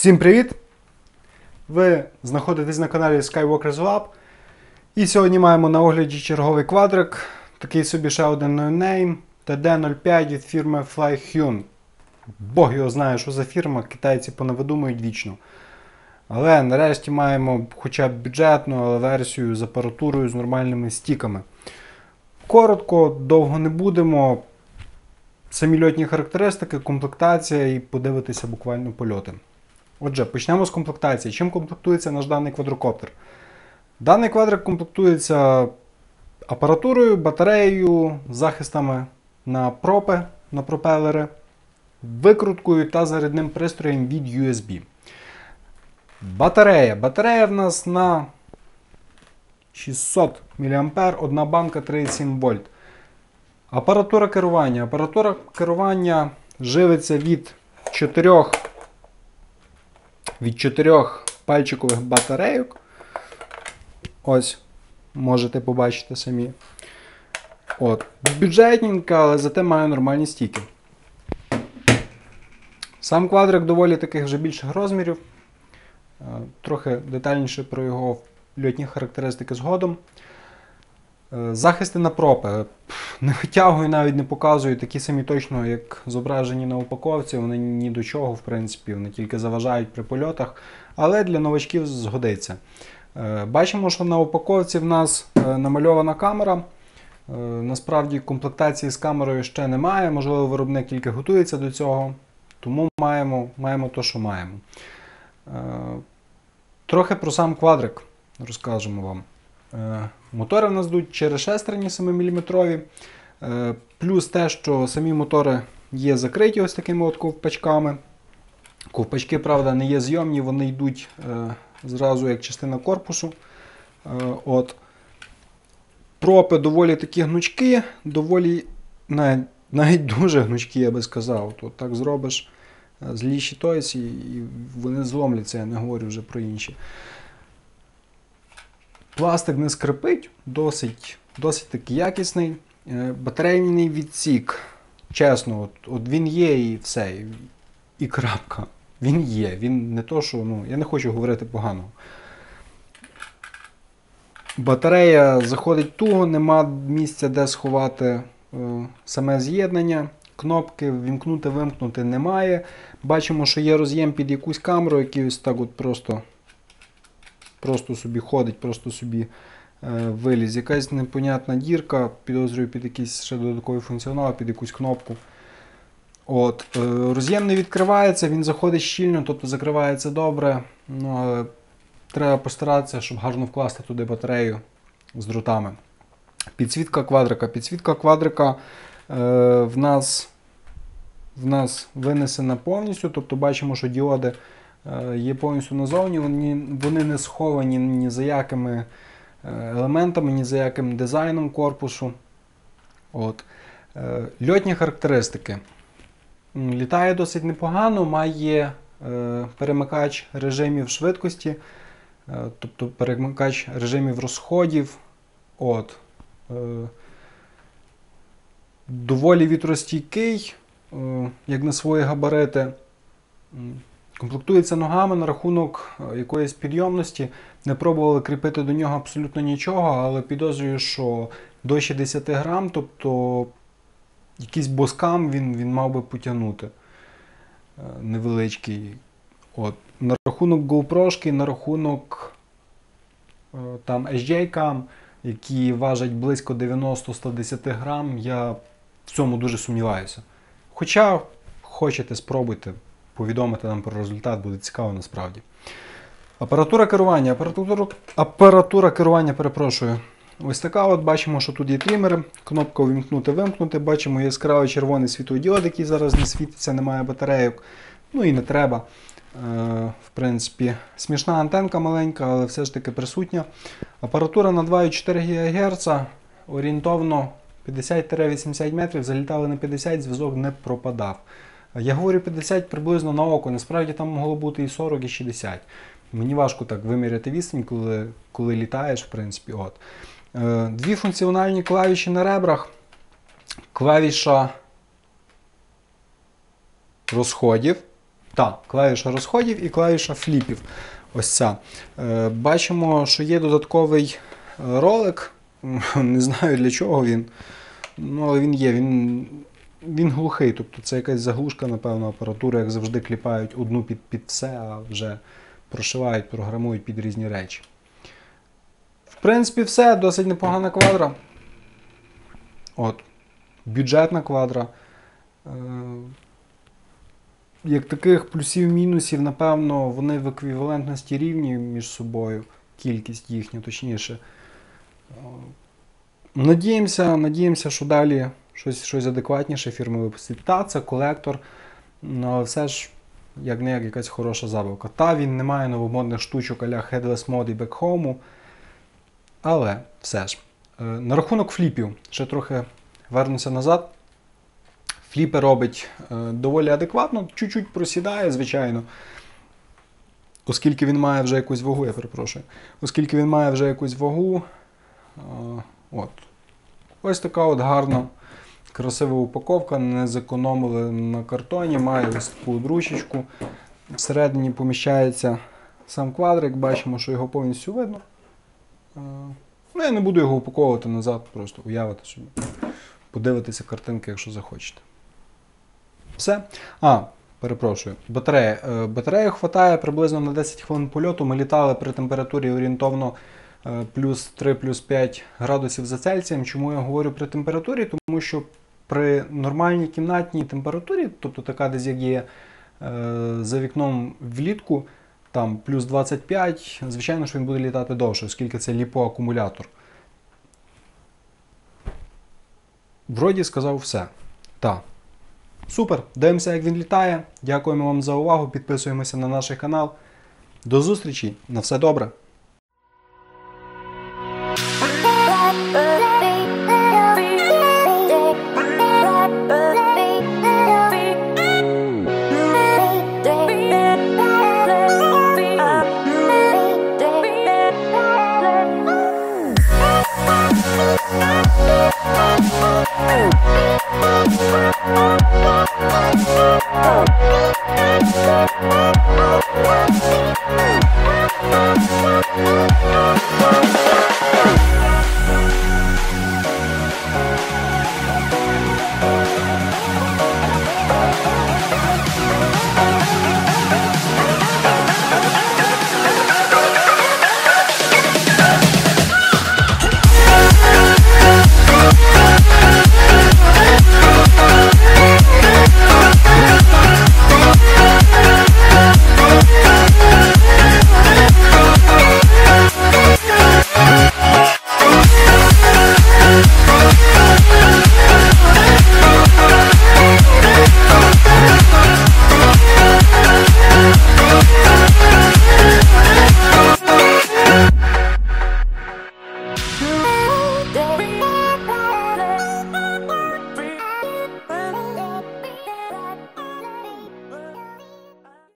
Всім привіт! Ви знаходитесь на каналі Skywalkers Lab. І сьогодні маємо на огляді черговий квадрик. Такий собі ще один ноунейм TD05 від фірми FlyHune. Бог його знає, що за фірма, китайці понавидумують вічно. Але нарешті маємо хоча б бюджетну але версію з апаратурою з нормальними стіками. Коротко, довго не будемо. Самі льотні характеристики, комплектація і подивитися буквально польоти. Отже, почнемо з комплектації. Чим комплектується наш даний квадрокоптер? Даний квадрик комплектується апаратурою, батареєю, захистами на пропи, на пропелери, викруткою та зарядним пристроєм від USB. Батарея. Батарея в нас на 600 мА, одна банка 37 вольт. Апаратура керування. Апаратура керування живиться від 4 від 4 пальчикових батарейок. Ось, можете побачити самі. От. Бюджетненька, але зате має нормальні стіки. Сам квадрик доволі таких вже більших розмірів. Е, Трохи детальніше про його льотні характеристики згодом. Е, Захисти на пропи. Не витягую, навіть не показую такі самі точно, як зображені на упаковці. Вони ні до чого, в принципі, вони тільки заважають при польотах, але для новачків згодиться. Е, Бачимо, що на упаковці в нас е, намальована камера. Е, Насправді комплектації з камерою ще немає, можливо, виробник тільки готується до цього, тому маємо, маємо те, що маємо. Е, Трохи про сам квадрик розкажемо вам. Е, Мотори в нас йдуть через шестерні 7-мм. Е, Плюс те, що самі мотори є закриті ось такими от ковпачками. Ковпачки, правда, не є зйомні, вони йдуть е, зразу як частина корпусу. От. Пропи доволі такі гнучкі, доволі навіть, навіть дуже гнучкі, я би сказав. Тут так зробиш е, злі щитойці і вони зломляться, я не говорю вже про інші. Пластик не скрипить, досить, досить таки якісний. Е, Батарейний відсік. Чесно, от, от він є і все. І, крапка. Він є. Він не то, що. Ну, я не хочу говорити погано. Батарея заходить туго, нема місця, де сховати е, саме з'єднання. Кнопки вімкнути, вимкнути немає. Бачимо, що є роз'єм під якусь камеру, який ось так от просто просто собі ходить, просто собі е, виліз. Якась непонятна дірка, підозрюю під якийсь ще додатковий функціонал, під якусь кнопку. От, е, роз'єм не відкривається, він заходить щільно, тобто закривається добре. Ну, але треба постаратися, щоб гарно вкласти туди батарею з дротами. Підсвітка квадрика. Підсвітка квадрика е, в, нас, в нас винесена повністю, тобто бачимо, що діоди є повністю назовні, вони, вони не сховані ні за якими е, елементами, ні за яким дизайном корпусу. От. Е, Льотні характеристики. Літає досить непогано, має е, перемикач режимів швидкості, е, тобто перемикач режимів розходів. От. Е, доволі вітростійкий, е, як на свої габарити. Комплектується ногами на рахунок е, якоїсь підйомності. Не пробували кріпити до нього абсолютно нічого, але підозрюю, що до 60 грам, тобто якийсь боскам він, він мав би потягнути е, невеличкий. От. На рахунок GoPro, на рахунок е, там SJ-кам, які важать близько 90-110 грам, я в цьому дуже сумніваюся. Хоча хочете, спробуйте, повідомити нам про результат, буде цікаво насправді. Апаратура керування. Апаратура, апаратура керування, перепрошую. Ось така от бачимо, що тут є трімери, кнопка увімкнути, вимкнути. Бачимо яскравий червоний світлодіод, який зараз не світиться, немає батарейок. Ну і не треба. Е, в принципі, смішна антенка маленька, але все ж таки присутня. Апаратура на 2,4 ГГц, орієнтовно 50-80 метрів, залітали на 50, зв'язок не пропадав. Я говорю 50 приблизно на око, насправді там могло бути і 40, і 60. Мені важко так виміряти відстань, коли, коли літаєш, в принципі. От. Е, Дві функціональні клавіші на ребрах. Клавіша розходів. Так, клавіша розходів і клавіша фліпів. Ось ця. Е, бачимо, що є додатковий ролик. Не знаю для чого він. Ну, але він є. Він, він глухий. Тобто це якась заглушка, напевно, апаратури, як завжди, кліпають одну під, під все, а вже прошивають, програмують під різні речі. В принципі, все, досить непогана квадра. От. Бюджетна квадра. Е, як таких плюсів-мінусів, напевно, вони в еквівалентності рівні між собою, кількість їхня, точніше. Е, Надіємося, надіємося, що далі щось, щось адекватніше фірми випустить. Та, це колектор, ну, але все ж, як не як якась хороша забавка. Та він не має новомодних штучок а-ля Headless Mode і Backhome, але все ж. Е, На рахунок фліпів, ще трохи вернуся назад. Фліпи робить е, доволі адекватно, чуть-чуть просідає, звичайно. Оскільки він має вже якусь вагу, я перепрошую. Оскільки він має вже якусь вагу. е, От. Ось така от гарна, красива упаковка. Не зекономили на картоні, має ось таку дручечку. Всередині поміщається сам квадрик, бачимо, що його повністю видно. Е, Ну, я не буду його упаковувати назад, просто уявити собі. Подивитися картинки, якщо захочете. Все. А, перепрошую. Батарея. Е, Батареї хватає приблизно на 10 хвилин польоту. Ми літали при температурі орієнтовно е, плюс 3, плюс 5 градусів за Цельсієм. Чому я говорю при температурі? Тому що при нормальній кімнатній температурі, тобто така десь як є е, за вікном влітку, там плюс 25, звичайно, що він буде літати довше, оскільки це ліпоакумулятор. Вроді сказав все. Так. Супер. Дивимося, як він літає. Дякуємо вам за увагу. Підписуємося на наш канал. До зустрічі. На все добре.